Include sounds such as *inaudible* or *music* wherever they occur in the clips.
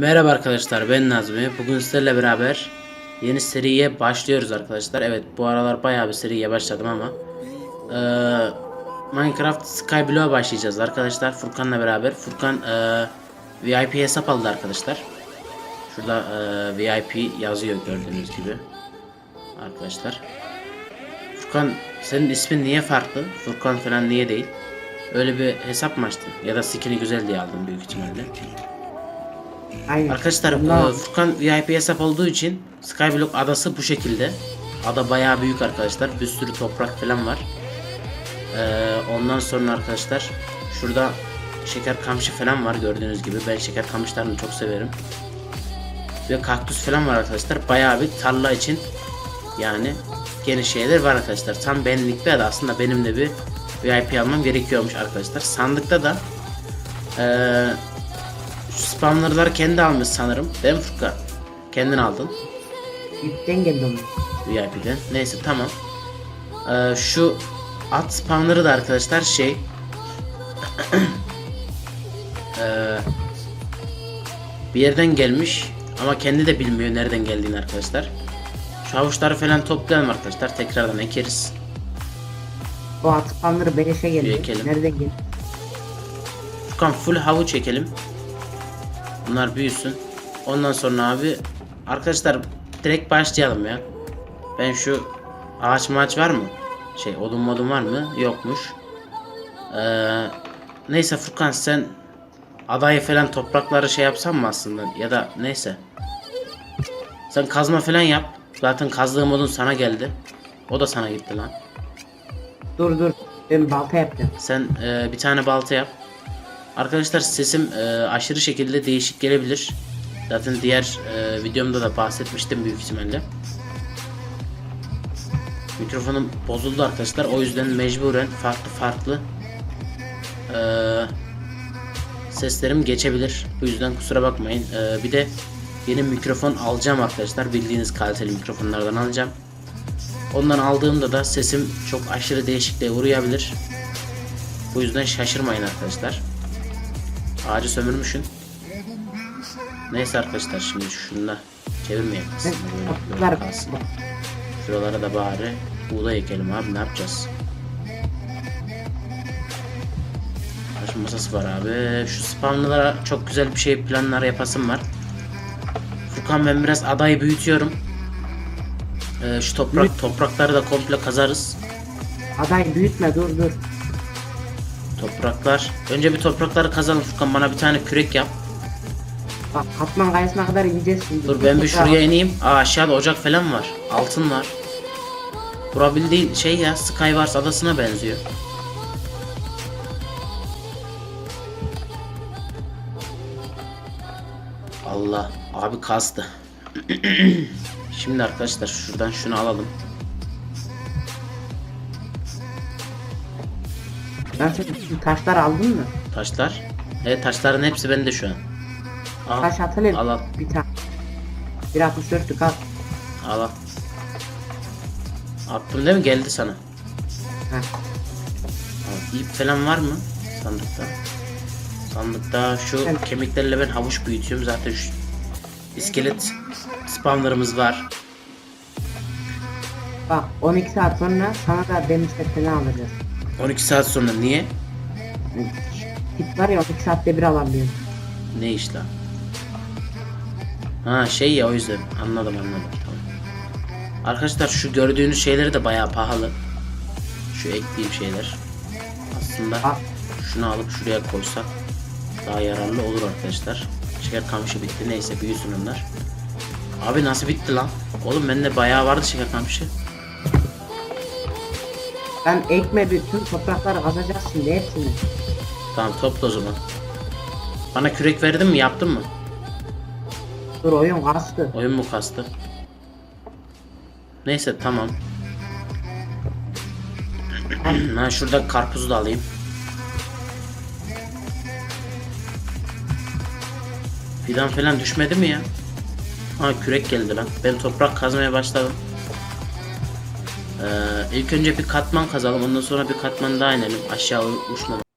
Merhaba arkadaşlar ben Nazmi. Bugün sizlerle beraber yeni seriye başlıyoruz arkadaşlar. Evet bu aralar bayağı bir seriye başladım ama eee, Minecraft Skyblock'a başlayacağız arkadaşlar Furkan'la beraber. Furkan eee, VIP hesap aldı arkadaşlar. Şurada eee, VIP yazıyor gördüğünüz gibi arkadaşlar. Furkan senin ismin niye farklı? Furkan falan niye değil? Öyle bir hesap mı açtın? Ya da skin'i güzel diye aldın büyük ihtimalle. Aynen. Arkadaşlar e, Furkan VIP hesap olduğu için Skyblock adası bu şekilde. Ada bayağı büyük arkadaşlar. Bir sürü toprak falan var. Ee, ondan sonra arkadaşlar şurada şeker kamışı falan var gördüğünüz gibi. Ben şeker kamışlarını çok severim. Ve kaktüs falan var arkadaşlar. Bayağı bir tarla için yani geniş şeyler var arkadaşlar. Tam benlik bir ada aslında benim de bir VIP almam gerekiyormuş arkadaşlar. Sandıkta da eee spamlarları kendi almış sanırım. Değil mi Furkan? Kendin aldın. Yükten geldi onu. VIP'den. Neyse tamam. Ee, şu at spamları da arkadaşlar şey *clears throat* Ee, bir yerden gelmiş ama kendi de bilmiyor nereden geldiğini arkadaşlar. Şu havuçları falan toplayalım arkadaşlar. Tekrardan ekeriz. O atıklanları beleşe geldi. Ekelim. Nereden geldi? Furkan full havuç çekelim. Bunlar büyüsün. Ondan sonra abi arkadaşlar direkt başlayalım ya. Ben şu ağaç maç var mı? Şey odun modun var mı? Yokmuş. Ee, neyse Furkan sen adayı falan toprakları şey yapsan mı aslında? Ya da neyse. Sen kazma falan yap. Zaten kazdığım odun sana geldi. O da sana gitti lan. Dur dur. Ben balta yapacağım. Sen e, bir tane balta yap. Arkadaşlar sesim e, aşırı şekilde değişik gelebilir. Zaten diğer e, videomda da bahsetmiştim büyük ihtimalle. Mikrofonum bozuldu arkadaşlar. O yüzden mecburen farklı farklı e, seslerim geçebilir. Bu yüzden kusura bakmayın. E, bir de yeni mikrofon alacağım arkadaşlar. Bildiğiniz kaliteli mikrofonlardan alacağım. Ondan aldığımda da sesim çok aşırı değişikliğe uğrayabilir. Bu yüzden şaşırmayın arkadaşlar. Ağacı sömürmüşün. Neyse arkadaşlar şimdi şunu çevirmeyelim. aslında, Böyle, böyle kalsın. Şuralara da bari buğday ekelim abi ne yapacağız? Taş masası var abi. Şu spawnlara çok güzel bir şey planlar yapasım var. Furkan ben biraz adayı büyütüyorum. Ee, şu toprak toprakları da komple kazarız. Aday büyütme dur dur. Topraklar. Önce bir toprakları kazalım Furkan bana bir tane kürek yap. Bak katman kayasına kadar ineceğiz şimdi. Dur ben bir şuraya ineyim. Aa aşağıda ocak falan var. Altın var. Bura bildiğin şey ya Skywars adasına benziyor. Allah abi kastı. *clears throat* Şimdi arkadaşlar şuradan şunu alalım. Şu taşları aldın mı? Taşlar. Evet taşların hepsi bende şu an. Al, Taş atalım. al al. Bir tane. 1.64'lük al. al al. Attım değil mi? Geldi sana. Heh. İp falan var mı sandıkta? Sandıkta şu Evet. kemiklerle ben havuç büyütüyorum zaten şu iskelet spawnlarımız var. Bak 12 saat sonra sana da demir set falan alacağız. 12 saat sonra niye? Kit var ya 12 saatte bir alabiliyorsun. Ne iş lan? Ha şey ya o yüzden anladım anladım tamam. Arkadaşlar şu gördüğünüz şeyleri de bayağı pahalı. Şu ekleyeyim şeyler. Aslında Al. şunu alıp şuraya koysak daha yararlı olur arkadaşlar. Şeker kamışı bitti neyse büyüsün onlar. Abi nasıl bitti lan? Oğlum bende bayağı vardı şeker kamışı. Ben ekme bütün toprakları kazacağız şimdi hepsini. Tamam topla o zaman. Bana kürek verdin mi yaptın mı? Dur oyun kastı. Oyun mu kastı? Neyse tamam. *clears throat* ben şurada karpuzu da alayım. Fidan falan düşmedi mi ya? Ha kürek geldi lan. Ben toprak kazmaya başladım. Ee, ilk önce bir katman kazalım. Ondan sonra bir katman daha inelim. Aşağı uçmam.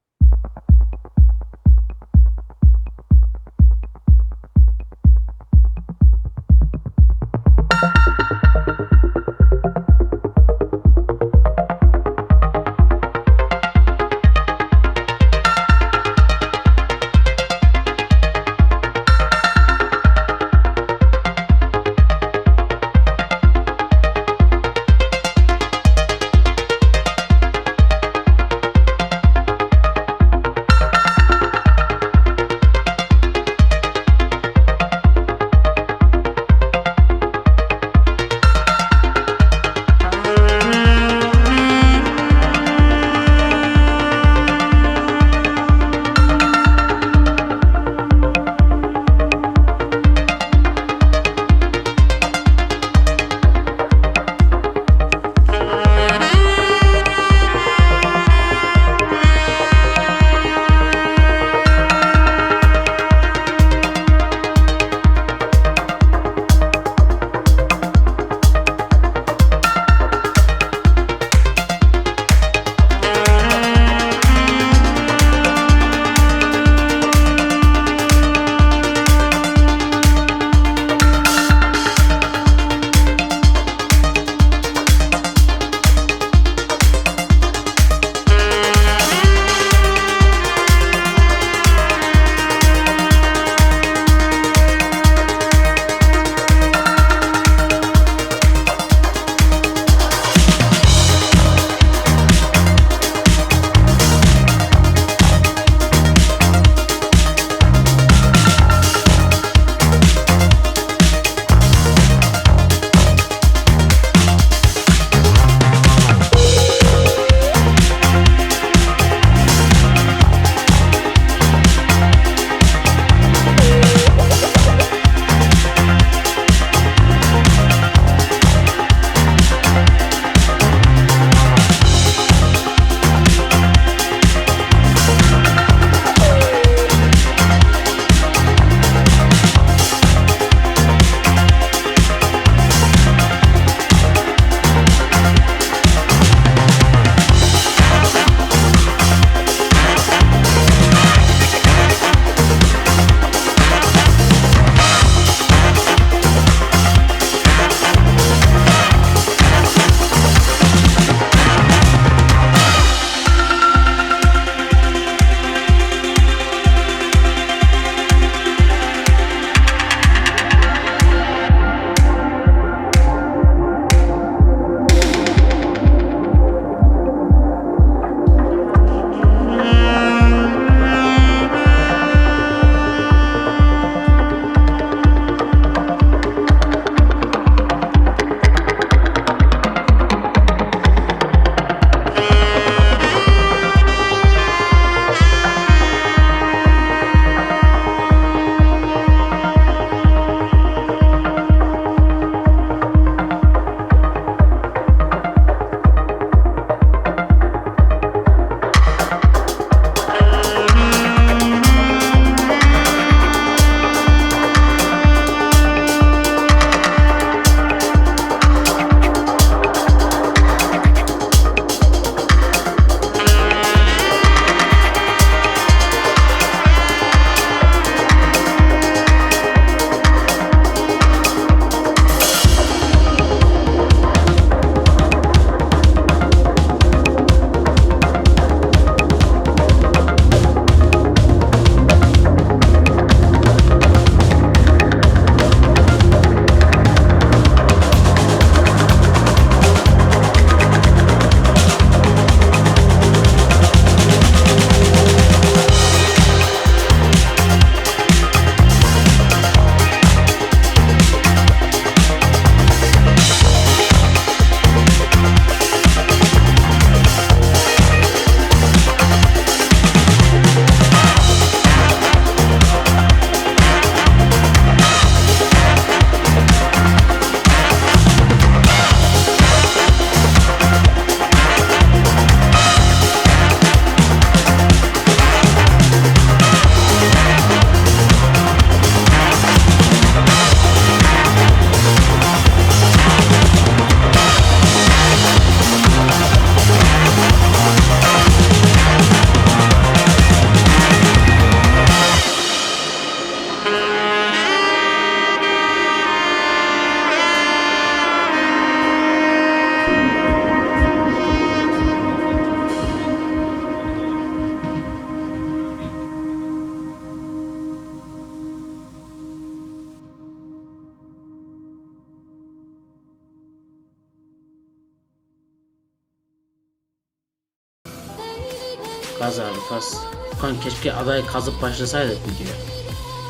Kaz. Furkan keşke adayı kazıp başlasaydık videoya.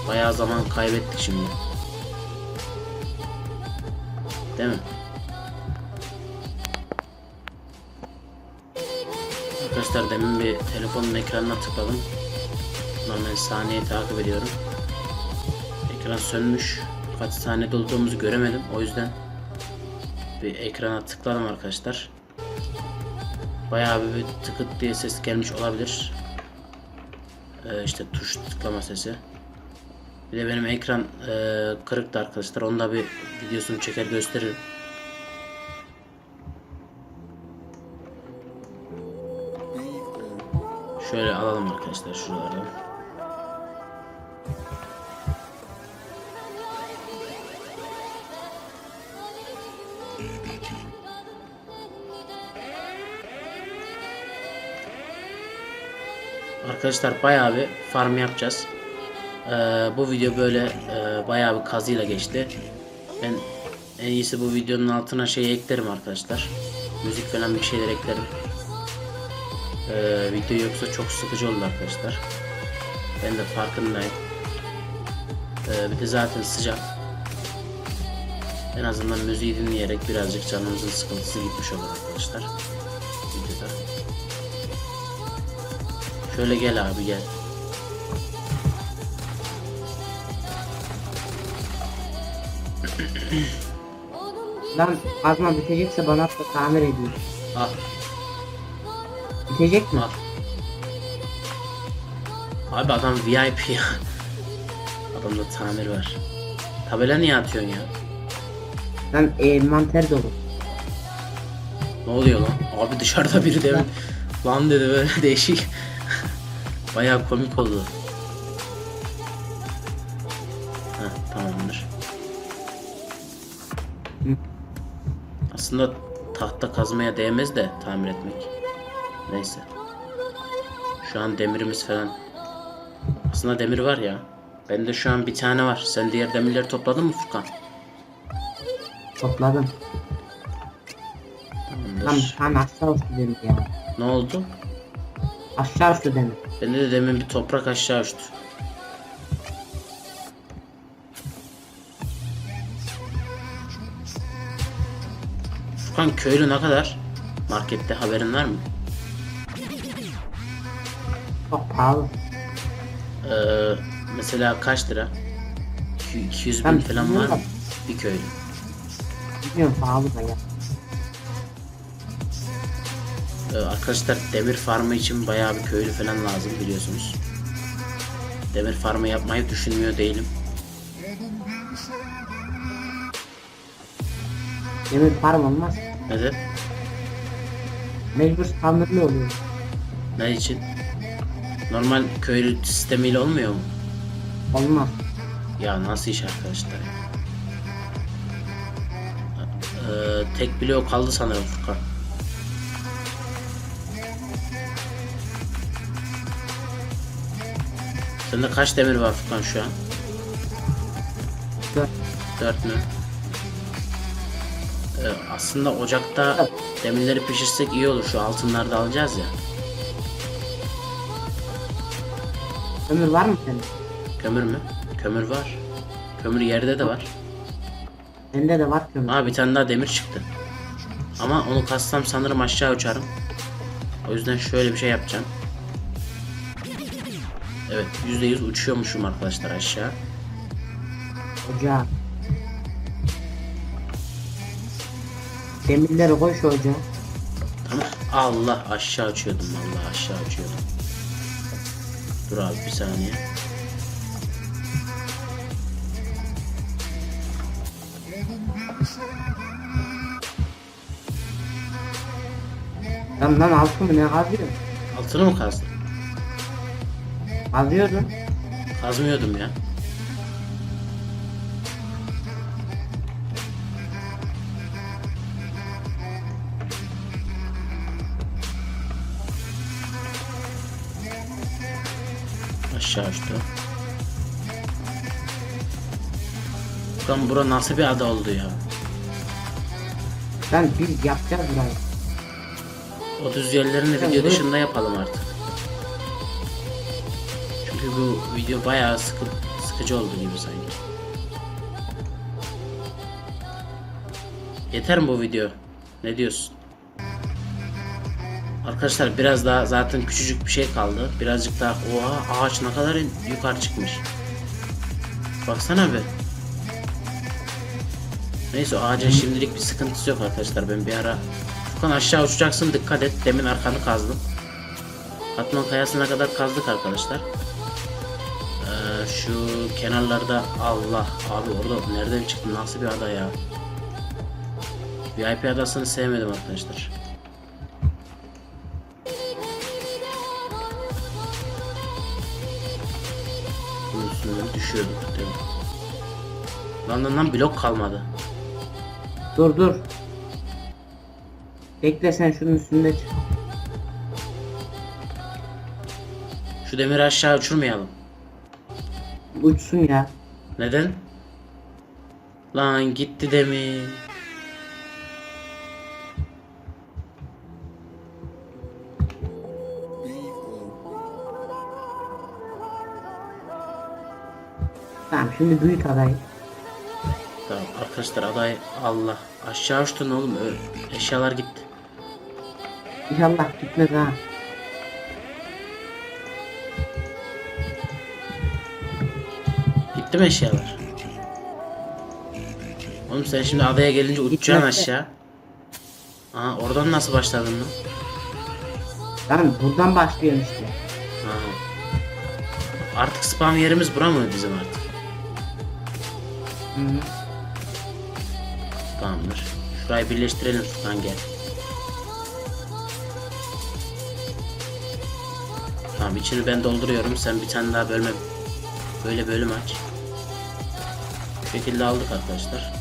Bayağı zaman kaybettik şimdi. Değil mi? Arkadaşlar demin bir telefonun ekranına tıkladım. Normal saniyeyi takip ediyorum. Ekran sönmüş. Kaç saniyede olduğumuzu göremedim. O yüzden bir ekrana tıkladım arkadaşlar. Bayağı bir tıkıt diye ses gelmiş olabilir. Ee, işte tuş tıklama sesi. Bir de benim ekran e, kırıktı arkadaşlar. Onu da bir videosunu çeker gösteririm. Şöyle alalım arkadaşlar şuralardan. Arkadaşlar bayağı bir farm yapacağız. Ee, bu video böyle e, bayağı bir kazıyla geçti. Ben en iyisi bu videonun altına şey eklerim arkadaşlar. Müzik falan bir şeyler eklerim. Ee, video yoksa çok sıkıcı oldu arkadaşlar. Ben de farkındayım. Ee, bir de zaten sıcak. En azından müziği dinleyerek birazcık canımızın sıkıntısı gitmiş olur arkadaşlar. Şöyle gel abi gel. Lan kazma bitecekse bana at da tamir edeyim. Al Bitecek mi? al. Abi adam VIP ya. Adamda tamir var. Tabela niye atıyorsun ya? Lan e, dolu. Ne oluyor lan? Abi dışarıda biri de lan dedi böyle *laughs* değişik. Bayağı komik oldu. Heh, tamamdır. Aslında tahta kazmaya değmez de tamir etmek. Neyse. Şu an demirimiz falan. Aslında demir var ya. Bende şu an bir tane var. Sen diğer demirleri topladın mı Furkan? Topladım. Tam Tamamdır. tam aşağı uçtu demir ya. Ne oldu? Aşağı uçtu demir. Bende de demin bir toprak aşağı uçtu. Furkan köylü ne kadar? Markette haberin var mı? Çok pahalı. Ee, mesela kaç lira? 200 bin Ben falan var mı? Bir köylü. Bilmiyorum pahalı da ya. Arkadaşlar demir farmı için bayağı bir köylü falan lazım biliyorsunuz. Demir farmı yapmayı düşünmüyor değilim. Demir farm olmaz. Neden? Mecbur spawnerlı oluyor. Ne için? Normal köylü sistemiyle olmuyor mu? Olmaz. Ya nasıl iş arkadaşlar ya? Ee, tek bloğu kaldı sanırım Furkan. Sende kaç demir var Furkan şu an? Dört. 4 mü? Ee, aslında ocakta Evet. demirleri pişirsek iyi olur. Şu altınları da alacağız ya. Ömür var mı senin? Kömür mü? Kömür var. Kömür yerde de var. Bende de var kömür. Aa bir tane daha demir çıktı. Ama onu kassam sanırım aşağı uçarım. O yüzden şöyle bir şey yapacağım. Evet %100 uçuyormuşum arkadaşlar aşağı. Ocağa. Demirleri koy şu ocağa. Tamam. Allah aşağı uçuyordum vallahi aşağı uçuyordum. Dur abi bir saniye. Lan lan altı mı ne kazıyor? Altını mı kazdın? Kazıyordun. Kazmıyordum ya. Aşağı uçtu. Lan bura nasıl bir ada oldu ya? Lan biz yapacağız burayı. O düz yerlerini video dışında yapalım artık. Çünkü bu video bayağı sıkı, sıkıcı oldu gibi sanki. Yeter mi bu video? Ne diyorsun? Arkadaşlar biraz daha zaten küçücük bir şey kaldı. Birazcık daha oha ağaç ne kadar yukarı çıkmış. Baksana be. Neyse ağacın şimdilik bir sıkıntısı yok arkadaşlar. Ben bir ara Furkan aşağı uçacaksın dikkat et. Demin arkanı kazdım. Katman kayasına kadar kazdık arkadaşlar. Şu kenarlarda Allah abi orada nereden çıktı nasıl bir ada ya. VIP adasını sevmedim arkadaşlar. Bunun üstünden düşüyorduk değil mi? Lan lan lan blok kalmadı. Dur dur. Bekle sen şunun üstünde çık. Şu demiri aşağı uçurmayalım. Uçsun ya. Neden? Lan gitti demir. Tamam şimdi büyük adayı. Tamam arkadaşlar aday Allah aşağı uçtun oğlum eşyalar gitti. İnşallah gitmez ha. Mi eşyalar? Oğlum sen şimdi adaya gelince uçacaksın aşağı. Aa oradan nasıl başladın lan? Tamam buradan başlıyorsun işte. Ha. Artık spam yerimiz bura mı bizim artık? Hı -hı. Tamamdır. Şurayı birleştirelim Furkan gel. Tamam içini ben dolduruyorum. Sen bir tane daha bölme böyle bölüm aç. Şekilde aldık arkadaşlar.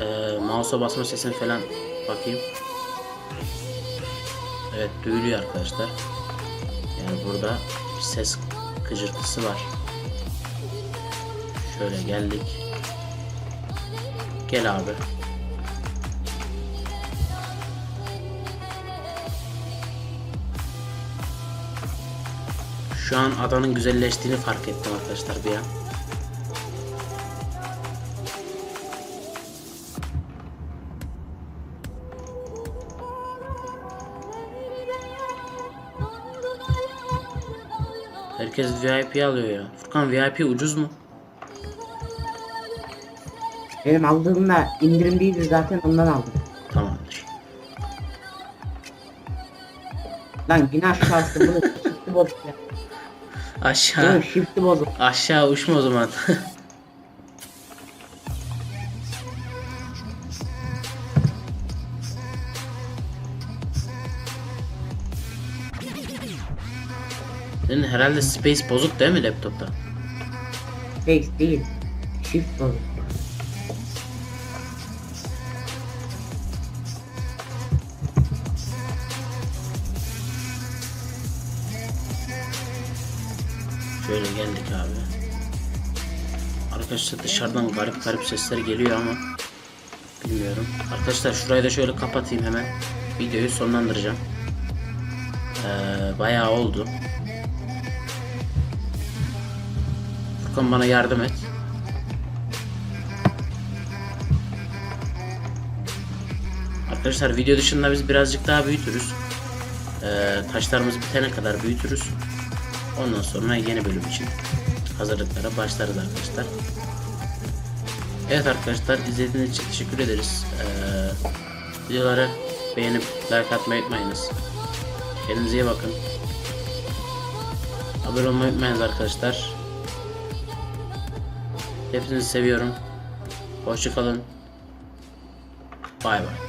Ee, mouse'a basma sesini falan bakayım. Evet duyuluyor arkadaşlar. Yani burada bir ses gıcırtısı var. Şöyle geldik. Gel abi. Şu an adanın güzelleştiğini fark ettim arkadaşlar bir an. Herkes VIP alıyor ya. Furkan VIP ucuz mu? Benim aldığımda indirim değildi zaten ondan aldım. Tamamdır. Lan yine aşağısı bunu shift'i bozuk ya. Aşağı Bunun shift'i aşağı uçma o zaman. *laughs* Senin herhalde space bozuk değil mi laptopta? Face değil. Shift bozuk. Şöyle geldik abi. Arkadaşlar dışarıdan garip garip sesler geliyor ama bilmiyorum. Arkadaşlar şurayı da şöyle kapatayım hemen. Videoyu sonlandıracağım. Ee, bayağı oldu. Furkan bana yardım et. Arkadaşlar video dışında biz birazcık daha büyütürüz. Ee, taşlarımız bitene kadar büyütürüz. Ondan sonra yeni bölüm için hazırlıklara başlarız arkadaşlar. Evet arkadaşlar izlediğiniz için teşekkür ederiz. Ee, videoları beğenip like atmayı unutmayınız. Kendinize iyi bakın. Abone olmayı unutmayınız arkadaşlar. Hepinizi seviyorum. Hoşçakalın. Bay bay.